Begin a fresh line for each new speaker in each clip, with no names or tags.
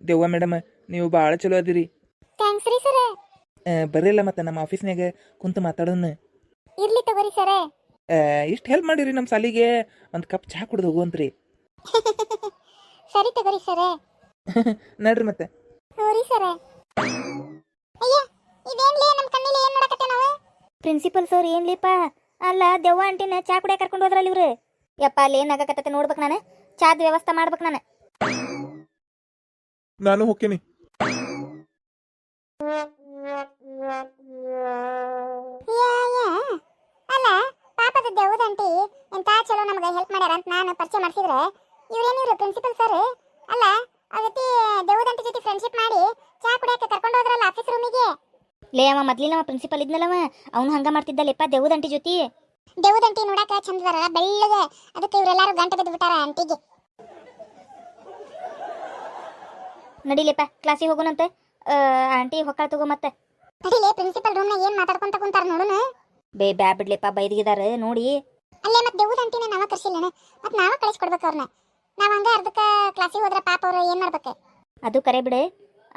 ದೆವ್ವ ಮೇಡಮ್ ನೀವು ಭಾಳ ಚಲೋ ಅದಿರಿ.
ಥ್ಯಾಂಕ್ಸ್ ರೀ ಸರ
ಬರೀಲ್ಲ ಮತ್ತೆ ನಮ್ಮ ಆಫೀಸ್ನಾಗ ಕುಂತು ಮಾತಾಡೋಣ.
ಇರ್ಲಿ ತಗೋರಿ ಸರ
ಇಷ್ಟು ಹೆಲ್ಪ್ ಮಾಡಿರಿ ನಮ್ಮ ಸಾಲಿಗೆ ಒಂದು ಕಪ್ ಚಹಾ ಕುಡ್ದು ಹೋಗುವಂತ್ರಿ.
ಸರಿ ತಗೋರಿ ಸರ
ನಡ್ರಿ ಮತ್ತೆ.
ಹೋರಿ ಸರ ಅಯ್ಯ ಇದೇನ್ಲೇ ನಮ್ಮ ಕಣ್ಣಲ್ಲಿ ಏನು ನೋಡಕತ್ತೆ ನಾವು? ಪ್ರಿನ್ಸಿಪಲ್ ಸರ್ ಏನ್ಲಿಪ್ಪ ಅಲ್ಲ ದೆವ್ವ ಆಂಟಿನ ಚಾ ಕುಡಿಯ ಕರ್ಕೊಂಡು ಹೋದ್ರಲ್ಲ ಇವ್ರು. ಯಪ್ಪ ಅಲ್ಲಿ ಏನಾಗಕತ್ತತೆ ನೋಡ್ಬೇಕು ನಾನು. ಚಾದ ವ್ಯವಸ್ಥೆ ಮಾಡ್ಬೇಕು ನಾನು.
ನಾನು ಹೋಗ್ತೀನಿ.
ಅಲ್ಲ ಪಾಪದ ದೇವದಂಟಿ ಎಂತ ಚಲೋ ನಮಗೆ ಹೆಲ್ಪ್ ಮಾಡ್ಯಾರ ಅಂತ ನಾನು ಪರಿಚಯ ಮಾಡಿಸಿದ್ರೆ ಇವ್ರೇನಿವ್ರು ಪ್ರಿನ್ಸಿಪಲ್ ಸರ್ ಅಲ್ಲ ಅವತ್ತಿ ದೆವ್ವದಂಟಿ ಜೊತೆ ಫ್ರೆಂಡ್ಶಿಪ್ ಮಾಡಿ ಚಾ ಕುಡಿಯಕ್ಕೆ ಕರ್ಕೊಂಡು ಹೋದ್ರಲ್ಲ ಆಫೀಸ್ ರೂಮಿಗೆ ಲೇ ಅವ ಮೊದ್ಲಿನವ ಪ್ರಿನ್ಸಿಪಲ್ ಇದ್ನಲ್ಲವ ಅವನು ಹಂಗ ಮಾಡ್ತಿದ್ದಲ್ಲಪ್ಪ ದೇವದಂಟಿ ಜೊತೆ? ದೇವದಂಟಿ ನೋಡಕ ಚಂದದಾರ ಬೆಳ್ಳಗೆ. ಅದಕ್ಕೆ ಇವರೆಲ್ಲರೂ ಗಂಟೆ ಬಿದ್ದು ಬಿಟ್ಟಾರ ನಡಿಲೆಪ್ಪ ಕ್ಲಾಸಿಗೆ ಹೋಗೋಣಂತೆ ಆಂಟಿ ಹೊಕ್ಕಳ ತಗೋ ಮತ್ತೆ. ನಡಿಲೇ ಪ್ರಿನ್ಸಿಪಲ್ ರೂಮ್ನಾಗ ಏನ್ ಮಾತಾಡ್ಕೊಂತ ಕುಂತಾರ ನೋಡೋಣ ಬೇ ಬ್ಯಾ ಬಿಡ್ಲಿಪ್ಪ ಬೈದಿಗಿದಾರ ನೋಡಿ. ಅಲ್ಲೇ ಮತ್ತೆ ದೆವ್ವದ ಅಂಟಿನ ನಾವ ಕರ್ಸಿಲ್ಲಣ ಮತ್ತೆ ನಾವ ಕಳಿಸ್ಕೊಡ್ಬೇಕು ಅವ್ರನ್ನ ನಾವ್ ಹಂಗ ಅರ್ಧಕ್ಕ ಕ್ಲಾಸಿಗೆ ಹೋದ್ರ ಪಾಪ ಅವ್ರು ಏನ್ ಮಾಡ್ಬೇಕು? ಅದು ಕರೆ ಬಿಡೆ.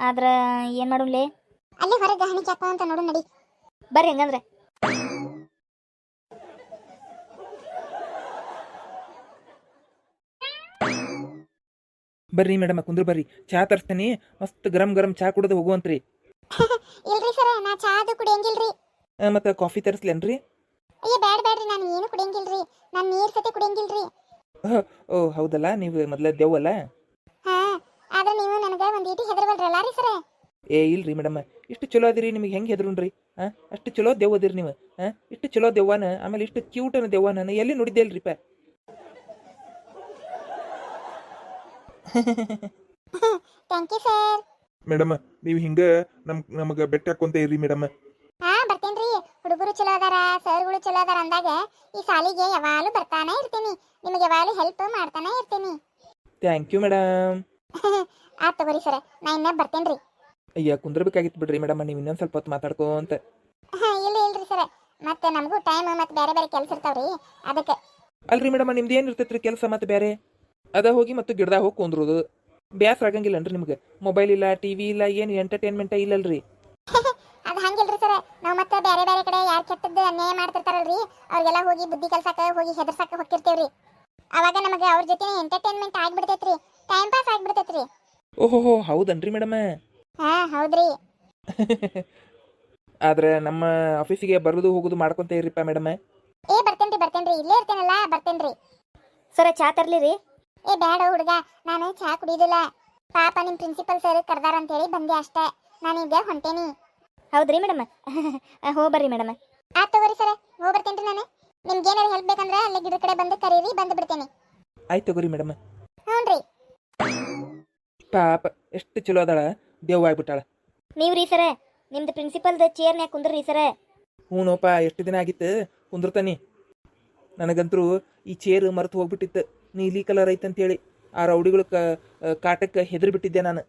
ಆದ್ರೆ ಏನು ಮಾಡೋಣ್ಲೇ? ಅಲ್ಲಿ ಹೊರಗೆ ಹಣಿಕೆ ಹಾಕೋ ಅಂತ ನೋಡು ನಡಿ. ಬರ್ರಿ ಹಂಗಂದ್ರೆ.
ಬರ್ರಿ ಮೇಡಮ್ ಕುಂದ್ರ ಬರ್ರಿ. ಚಹಾ ತರಿಸ್ತೀನಿ. ಮಸ್ತ್ ಗರಂ ಗರಂ ಚಹಾ ಕುಡಿದು ಹೋಗುವಂತ್ರಿ.
ಇಲ್ರಿ ಸರ ನಾ ಚಾದು ಕುಡಿಯಂಗಿಲ್ರಿ.
ಮತ್ತೆ ಕಾಫಿ ತರಿಸ್ಲೇನ್ರಿ?
ಅಯ್ಯ ಬ್ಯಾಡ ಬ್ಯಾಡ್ರಿ ನಾನು ಏನು ಕುಡಿಯಂಗಿಲ್ರಿ. ನಾನು ನೀರ್ ಸತೆ ಕುಡಿಯಂಗಿಲ್ರಿ.
ಓ ಹೌದಲ್ಲ ನೀವು ಮೊದಲ ದೆವ್ವಲ್ಲ?
ಹಾ ಆದ್ರೆ ನೀವು ನನಗೆ ಒಂದ್ ಈಟಿ ಹೆದರ್ವಲ್ರಲ್ಲ ರೀ ಸರ.
ಏ ಇಲ್ರಿ ಮೇಡಮ್ ಇಷ್ಟು ಚಲೋ ಅದಿರಿ ನಿಮಗೆ ಹೆಂಗೆ ಹೆದ್ರುನ್ರಿ? ಹಾಂ ಅಷ್ಟು ಚಲೋ ದೆವ್ವ ಅದಿರಿ ನೀವು. ಹಾಂ ಇಷ್ಟು ಚಲೋ ದೆವ್ವನ ಆಮೇಲೆ ಇಷ್ಟು ಕ್ಯೂಟನ ದೆವ್ವನ ಎಲ್ಲಿ ನೋಡಿದ್ದೆ ಅಲ್ರಿಪ್ಪ
ಥ್ಯಾಂಕ್ ಯು ಸರ್
ಮೇಡಮ್ ನೀವು ಹಿಂಗ ನಮ್ ನಮಗ ಬೆಟ್ಟ ಹಾಕೊಂತ ಇರ್ರಿ ಮೇಡಮ್
ಹಾ ಬರ್ತೇನ್ರಿ ಹುಡುಗರು ಚಲೋ ಅದಾರ ಸರ್ಗಳು ಚಲೋ ಅದಾರ ಅಂದಾಗ ಈ ಸಾಲಿಗೆ ಯಾವಾಗಲೂ ಬರ್ತಾನೆ ಇರ್ತೀನಿ. ನಿಮಗೆ ಯಾವಾಗಲೂ ಹೆಲ್ಪ್ ಮಾಡ್ತಾನೆ ಇರ್ತೀನಿ.
ಥ್ಯಾಂಕ್ ಯು ಮೇಡಮ್
ಆತ್ ತಗೋರಿ ಸರ ನಾ ಇನ್ನ ಬರ್ತೇನ್ರಿ
ಅಯ್ಯ ಕುಂದ್ರಬೇಕಾಗಿತ್ತು ಬಿಡ್ರಿ ಮೇಡಮ್ ನೀವು ಇನ್ನೊಂದು ಸ್ವಲ್ಪ ಹೊತ್ತು ಮಾತಾಡ್ಕೊಂತ
ಹಾ ಇಲ್ಲ ಇಲ್ರಿ ಸರ. ಮತ್ತೆ ನಮಗೂ ಟೈಮ್ ಮತ್ತೆ ಬೇರೆ ಬೇರೆ ಕೆಲಸ ಇರ್ತಾವ್ರಿ. ಅದಕ್ಕೆ.
ಅಲ್ರಿ ಮೇಡಮ್ ನಿಮ್ದು ಏನು ಇರ್ತೈತ್ರಿ ಕೆಲಸ ಮತ್ತೆ ಬೇರೆ? ಅದ ಹೋಗಿ ಮತ್ತು ಗಿಡದಾಗ ಹೋಗಿ ಕುಂದ್ರೋದು. ಬ್ಯಾಸ್ರ ಆಗಂಗಿಲ್ಲನ್ರಿ ನಿಮ್ಗೆ? ಮೊಬೈಲ್ ಇಲ್ಲ ಟಿವಿ ಇಲ್ಲ ಏನು ಎಂಟರ್ಟೈನ್ಮೆಂಟ್ ಇಲ್ಲಲ್ರಿ?
ಅದು ಹಂಗಿಲ್ರಿ ಸರ ನಾವು ಮತ್ತೆ ಬೇರೆ ಬೇರೆ ಕಡೆ ಯಾರು ಕೆಟ್ಟದ್ದು ಅನ್ಯಾಯ ಮಾಡ್ತಿರ್ತಾರಲ್ರಿ? ಅವ್ರಿಗೆಲ್ಲ ಹೋಗಿ ಬುದ್ಧಿ ಕಲ್ಸಕ್ಕ ಹೋಗಿ ಹೆದರ್ಸಕ್ಕ ಹೋಗಿರ್ತೀವ್ರಿ ಅವಾಗ ನಮಗೆ ಅವ್ರ ಜೊತೆ ಎಂಟರ್ಟೈನ್ಮೆಂಟ್ ಆಗ್ಬಿಡ್ತೈತ್ರಿ. ಟೈಮ್ ಪಾಸ್ ಆಗ್ಬಿಡ್ತೈತ್ರಿ.
ಓಹೋ ಹೌದನ್ರಿ ಮೇಡಮ್?
ಹಾ ಹೌದ್ರಿ.
ಆದ್ರೆ ನಮ್ಮ ಆಫೀಸಿಗೆ ಬರೋದು ಹೋಗೋದು ಮಾಡ್ಕೊಂತ ಇರ್ರಿಪ್ಪ ಮೇಡಮ್?
ಏ ಬರ್ತೇನ್ರಿ ಬರ್ತೇನ್ರಿ. ಇಲ್ಲೇ ಇರ್ತೇನಲ್ಲ ಬರ್ತೇನ್ರಿ. ಸರ ಚಾ ತರ್ಲಿ ರೀ ಏ ಬೇಡ ಹುಡುಗ ನಾನು ಚಹಾ ಕುಡಿಯೋದಿಲ್ಲ ಪಾಪ ನಿಮ್ಮ ಪ್ರಿನ್ಸಿಪಲ್ ಸರ್ ಕರ್ದಾರ ಅಂತೇಳಿ ಬಂದೆ ಅಷ್ಟೇ. ನಾನೀಗ ಹೊಂಟೇನಿ. ಹೌದ್ರಿ ಮೇಡಮ್. ಹೋ ಬರ್ರಿ ಮೇಡಮ್. ಆತ್ ತಗೋರಿ ಸರ್ ಹೋ ಬರ್ತೇನ್ರಿ ನಾನು. ನಿಮ್ಗೆ ಏನಾರು ಹೆಲ್ಪ್ ಬೇಕಂದ್ರೆ ಅಲ್ಲೇ ಗಿಡ ಕಡೆ ಬಂದು ಕರೀರಿ ಬಂದು ಬಿಡ್ತೇನೆ.
ಆಯ್ತು ತಗೋರಿ ಮೇಡಮ್.
ಹ್ಞೂನ್ರಿ.
ಪಾಪ ಎಷ್ಟು ಚಲೋ ಅದಾಳ ದೇವ್ ಆಗ್ಬಿಟ್ಟಾಳ.
ನೀವು ರೀ ಸರ ನಿಮ್ದು ಚೇರ್ ಚೇರ್ನ್ಯಾಗ ಕುಂದ್ರಿ ಸರ.
ಹ್ಞೂನೋಪ ಎಷ್ಟು ದಿನ ಆಗಿತ್ತು ಕುಂದ್ರತಾನಿ. ನನಗಂತರೂ ಈ ಚೇರ್ ಮರೆತು ಹೋಗ್ಬಿಟ್ಟಿತ್ತು. ನೀಲಿ ಕಲರ್ ಐತಂತೇಳಿ ಆ ರೌಡಿಗಳು ಕ ಕಾಟಕ್ಕೆ ಹೆದರಿ ಬಿಟ್ಟಿದ್ದೆ ನಾನು.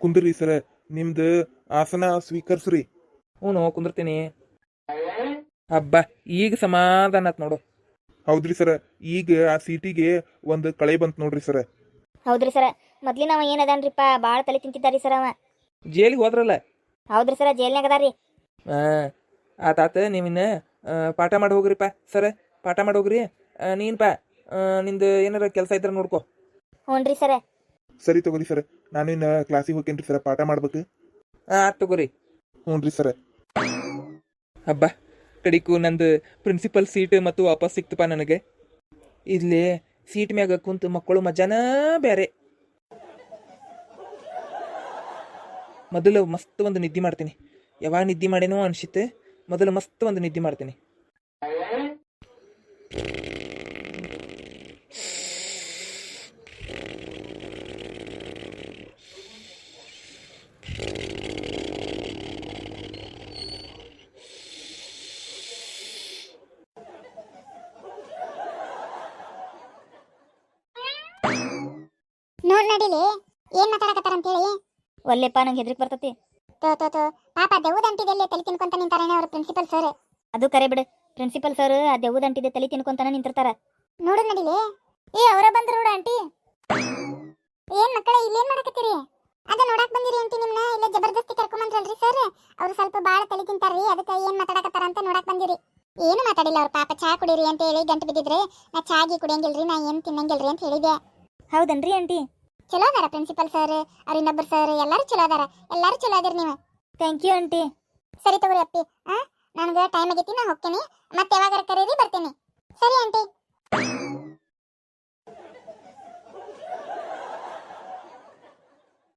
ಕುಂದ್ರಿ ಸರ ನಿಮ್ದು ಆಸನ ಸ್ವೀಕರಿಸ್ರಿ.
ಹ್ಞೂ ಕುಂದಿರ್ತೀನಿ. ಹಬ್ಬ ಈಗ ಸಮಾಧಾನ ಆತ್ ನೋಡು.
ಹೌದ್ರಿ ಸರ ಈಗ ಆ ಸೀಟಿಗೆ ಒಂದು ಕಳೆ ಬಂತು ನೋಡ್ರಿ ಸರ.
ಹೌದ್ರಿ ಸರ ನಾವು ಏನದಾನ್ರಿಪ್ಪ ಬಾಳ ತಲೆ ತಿಂತಿದ್ದಾರಿ ಸರ್ ಅವ.
ಜೈಲಿಗೆ ಹೋದ್ರಲ್ಲ?
ಹೌದ್ರಿ ಸರ ಜೈಲ್ನಾಗ ಅದಾರಿ
ಆ, ಆತಾತ ನೀವಿನ್ನ ಆ, ಪಾಠ ಮಾಡಿ ಹೋಗ್ರಿಪ್ಪ ಸರ. ಪಾಠ ಮಾಡೋಗ್ರಿ ಹೋಗ್ರಿ. ಪಾ ನಿಂದು ಏನಾರ ಕೆಲಸ ಇದ್ರೆ ನೋಡ್ಕೋ.
ಹ್ಞೂನ್ರಿ ಸರ.
ಸರಿ ತಗೋರಿ ಸರ. ನಾನು ಇನ್ನ ಕ್ಲಾಸಿಗೆ ಹೋಗ್ತೇನ್ರಿ ಸರ ಪಾಠ ಮಾಡ್ಬೇಕು.
ಹಾಂ ಆತ್ ತಗೋರಿ.
ರೀ ಸರ.
ಹಬ್ಬ ಕಡಿಕು ನಂದು ಪ್ರಿನ್ಸಿಪಲ್ ಸೀಟ್ ಮತ್ತು ವಾಪಸ್ ಸಿಕ್ತಪ್ಪ ನನಗೆ. ಇಲ್ಲಿ ಸೀಟ್ ಮ್ಯಾಗ ಕುಂತು ಮಕ್ಕಳು ಮಜಾನ ಬೇರೆ ಮೊದಲು ಮಸ್ತ್ ಒಂದು ನಿದ್ದೆ ಮಾಡ್ತೀನಿ. ಯಾವಾಗ ನಿದ್ದೆ ಮಾಡೇನೋ ಅನ್ಸುತ್ತೆ ಮೊದಲು ಮಸ್ತ್ ಒಂದು ನಿದ್ದೆ ಮಾಡ್ತೀನಿ.
ನಡಿಲಿ ಏನ್ ಮಾತಾಡಕತ್ತಾರ ಅಂತ ಹೇಳಿ? ಒಲ್ಲೆಪ್ಪ ನಂಗೆ ಹೆದ್ರಿಕ್ ಬರ್ತತಿ. ತೋ ತೋ ತೋ. ಪಾಪ ದೆವ್ವದಂಟಿದಲ್ಲಿ ತಲೆ ತಿನ್ಕೊಂತ ನಿಂತಾರೇನೆ ಅವ್ರ ಪ್ರಿನ್ಸಿಪಲ್ ಸರ್ ಅದು ಕರೆ ಬಿಡು. ಪ್ರಿನ್ಸಿಪಲ್ ಸರ್ ಆ ದೆವ್ವದಂಟಿದೆ ತಲೆ ತಿನ್ಕೊಂತಾನ ನಿಂತಿರ್ತಾರ. ನೋಡು ನಡಿಲಿ. ಏ ಅವರ ಬಂದ್ರು ನೋಡು ಆಂಟಿ. ಏನ್ ಮಕ್ಕಳ ಇಲ್ಲೇನ್ ಮಾಡಕತ್ತೀರಿ? ಅದ ನೋಡಕ್ ಬಂದಿರಿ ಆಂಟಿ ನಿಮ್ನ. ಇಲ್ಲ ಜಬರ್ದಸ್ತಿ ಕರ್ಕೊಂಬಂದ್ರಲ್ರಿ ಸರ್ ಅವ್ರು ಸ್ವಲ್ಪ ಬಾಳ ತಲೆ ತಿಂತಾರ್ರಿ. ಅದಕ್ಕೆ ಏನ್ ಮಾತಾಡಕತ್ತಾರ ಅಂತ ನೋಡಕ್ ಬಂದಿರಿ. ಏನು ಮಾತಾಡಿಲ್ಲ ಅವ್ರ ಪಾಪ. ಚಾ ಕುಡೀರಿ ಅಂತ ಹೇಳಿ ಗಂಟು ಬಿದ್ದಿದ್ರೆ ನಾ ಚಾಗಿ ಕುಡಿಯಂಗಿಲ್ರಿ ನಾ ಏನ್ ತಿನ್ನಂಗಿಲ್ರಿ ಅಂತ ಹೇಳಿದೆ ಹೌದನ್ರಿ ಆಂಟಿ? ಚಲೋ ಅದಾರ ಪ್ರಿನ್ಸಿಪಲ್ ಸರ್ ಅವ್ರ ಇನ್ನೊಬ್ಬರು ಸರ್ ಎಲ್ಲರೂ ಚಲೋ ಅದಾರ. ಎಲ್ಲರೂ ಚಲೋ ಅದಿರಿ ನೀವು. ಥ್ಯಾಂಕ್ ಯು ಆಂಟಿ ಸರಿ ತಗೋರಿ ಅಪ್ಪಿ. ಆ ನನಗೆ ಟೈಮ್ ಆಗೈತಿ ನಾ ಹೋಗ್ತೀನಿ. ಮತ್ತೆ ಯಾವಾಗ ಕರೀರಿ ಬರ್ತೀನಿ. ಸರಿ ಆಂಟಿ